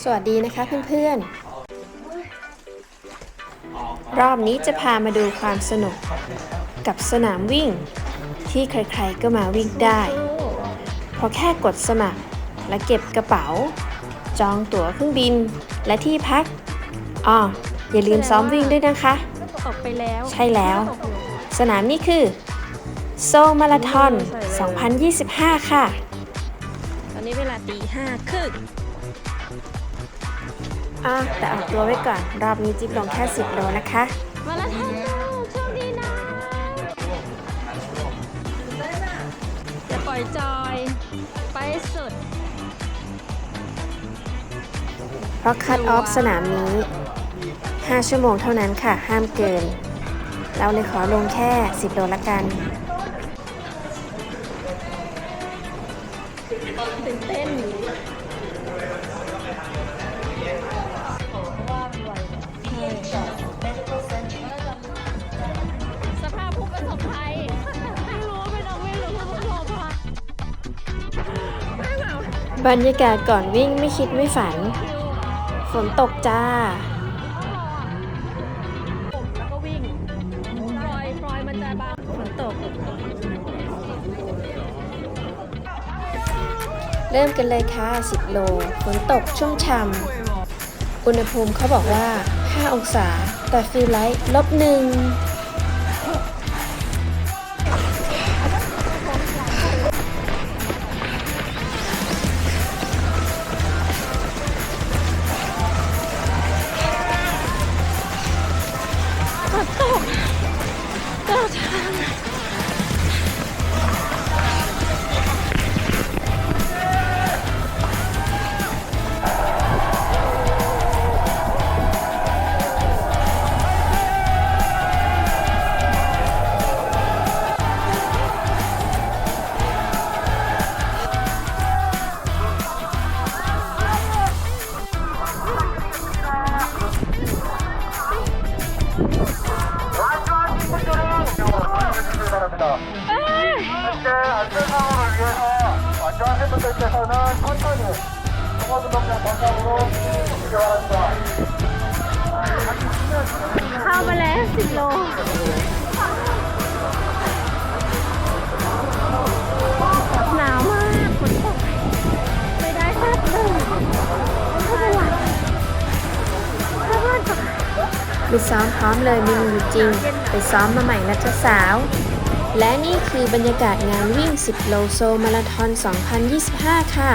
สวัสดีนะคะเพื่อนๆ รอบนี้จะพามาดูความสนุก กับสนามวิ่ง ที่ใครๆก็มาวิ่งได้พอแค่กดสมัครและเก็บกระเป๋า จองตั๋วเครื่องบินและที่พักอ๋ออย่าลืมซ้อมวิ่งด้วยนะคะออกไปแล้ว ใช่แล้วตกอยู่สนามนี้คือ โซมาราทอน 2025 ค่ะ ตอนนี้เวลาตีห้าครึ่ง อะแต่ออกตัวไว้ก่อน รอบนี้จิ๊บลงแค่ 10 โลนะคะ มาแล้วท่านโชคดีนะจะปล่อยจอย ไปสุด เพราะคัดออฟสนามนี้ 5 ชั่วโมงเท่านั้นค่ะ ห้ามเกิน เราเลยขอลงแค่ 10 โลละกัน ตื่นเต้น บรรยากาศก่อนวิ่งไม่คิดไม่ฝัน ฝนตกจ้า แล้วก็วิ่งฟลอยฟลอยมันจะบางฝนตก เริ่มกันเลยค่ะ 10 โล ฝนตกชุ่มช่ำอุณหภูมิเขาบอกว่า 5 องศา แต่ฟิลไลท์ลบหนึ่ง เข้ามาแล้วสิบโลหนาวมากฝนตกไม่ได้แทบเลยไม่เป็นไรถ้าว่าจะไปซ้อมพร้อมเลยมีมืออยู่จริง ไปซ้อมมาใหม่นะเจ้าสาว และนี่คือบรรยากาศงานวิ่ง 10 โลโซมาราทอน 2025 ค่ะ